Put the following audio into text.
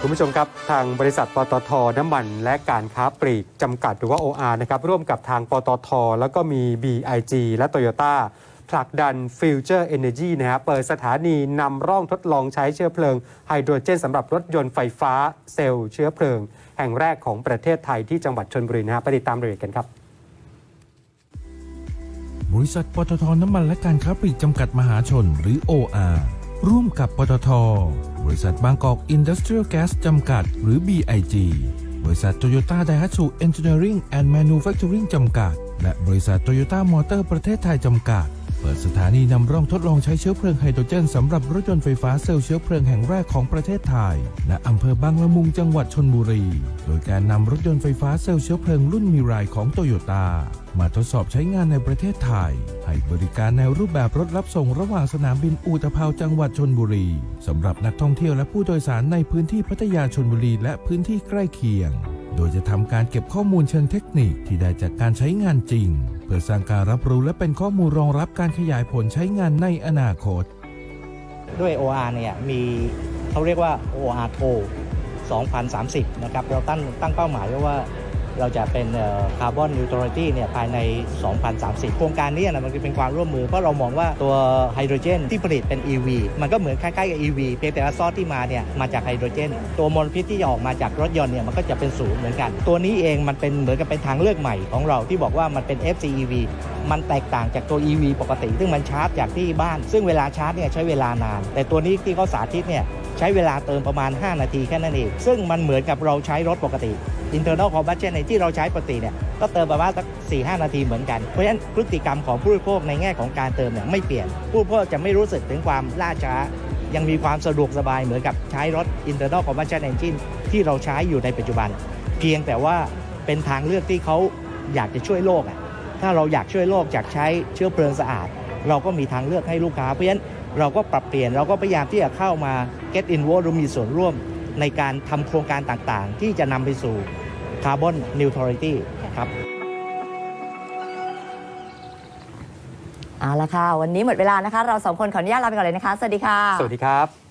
คุณผู้ชมครับ ทางบริษัทปตทน้ำมันและการค้าปลีกจำกัดหรือว่า OR นะครับร่วมกับทางปตท แล้วก็มี BIG และ Toyota ผลักดัน Future Energy นะฮะเปิดสถานีนำร่องทดลองใช้เชื้อเพลิงไฮโดรเจนสำหรับรถยนต์ไฟฟ้าเซลล์เชื้อเพลิง แห่งแรกของประเทศไทยที่จังหวัดชนบุรีนะฮะไปติดตามรายละเอียดกันครับบริษัทปตทน้ำมันและการค้าปลีกจำกัดมหาชนหรือ OR ร่วมกับปตท บริษัทบางกอกอินดัสเทรียลแก๊สจำกัด หรือ BIG บริษัทโตโยต้าไดฮัตสุเอนจิเนียริงแอนด์แมนูแฟคเจอริงจำกัด และบริษัทโตโยต้ามอเตอร์ประเทศไทยจำกัด ปิดสถานีนำร่องทดลองใช้เชื้อเพลิงไฮโดรเจนสำหรับรถยนต์ไฟฟ้าเซลล์เชื้อเพลิงแห่งแรกของประเทศไทย และอำเภอบางละมุงจังหวัดชนบุรี โดยการนำรถยนต์ไฟฟ้าเซลล์เชื้อเพลิงรุ่นมีรายของโตโยต้ามาทดสอบใช้งานในประเทศไทย ให้บริการในรูปแบบรถรับส่งระหว่างสนามบินอูตะเภาจังหวัดชนบุรีสำหรับนักท่องเที่ยวและผู้โดยสารในพื้นที่พัทยาชนบุรีและพื้นที่ใกล้เคียง โดยจะทำการเก็บข้อมูลเชิงเทคนิคที่ได้จากการใช้งานจริง เพื่อสร้างการรับรู้และเป็นข้อมูลรองรับการขยายผลใช้งานในอนาคต ด้วย OR เนี่ยมีเขาเรียกว่า OR t o 2030 นะครับ เราตั้งตั้งเป้าหมายไว้ว่า เราจะเป็นคาร์บอนนิวทรัลิตี้เนี่ยภายใน 2030 โครงการนี้นะมันเป็นความร่วมมือ เพราะเรามองว่าตัวไฮโดรเจนที่ผลิตเป็น EV มันก็เหมือนคล้ายๆกับ EV เพียงแต่ว่าซอสที่มาเนี่ยมาจากไฮโดรเจน ตัวมลพิษที่จะออกมาจากรถยนต์เนี่ยมันก็จะเป็นศูนย์เหมือนกัน ตัวนี้เองมันเป็นเหมือนกับเป็นทางเลือกใหม่ของเราที่บอกว่ามันเป็น FCEV มันแตกต่างจากตัว EV ปกติ ซึ่งมันชาร์จจากที่บ้าน ซึ่งเวลาชาร์จเนี่ยใช้เวลานาน แต่ตัวนี้ที่เขาสาธิตเนี่ยใช้เวลาเติมประมาณ 5 นาทีแค่นั้นเอง ซึ่งมันเหมือนกับเราใช้รถปกติ internal combustion ในที่เราใช้ปกติเนี่ยก็เติมประมาณสัก4 5นาทีเหมือนกัน เพราะฉะนั้นพฤติกรรมของผู้บริโภคในแง่ของการเติมเนี่ยไม่เปลี่ยน ผู้บริโภคจะไม่รู้สึกถึงความล่าช้า ยังมีความสะดวกสบายเหมือนกับใช้รถ internal combustion engine ที่เราใช้อยู่ในปัจจุบัน เพียงแต่ว่าเป็นทางเลือกที่เขาอยากจะช่วยโลกอะถ้าเราอยากช่วยโลกอยากใช้เชื้อเพลิงสะอาด เราก็มีทางเลือกให้ลูกค้าเพราะฉะนั้นเราก็ปรับเปลี่ยนเราก็พยายามที่จะเข้ามา get involved มีส่วนร่วม ในการทำโครงการต่างๆ ที่จะนำไปสู่ carbon neutrality ครับเอาละค่ะ วันนี้หมดเวลานะคะ เราสองคนขออนุญาตลาไปก่อนเลยนะคะ สวัสดีค่ะ สวัสดีครับ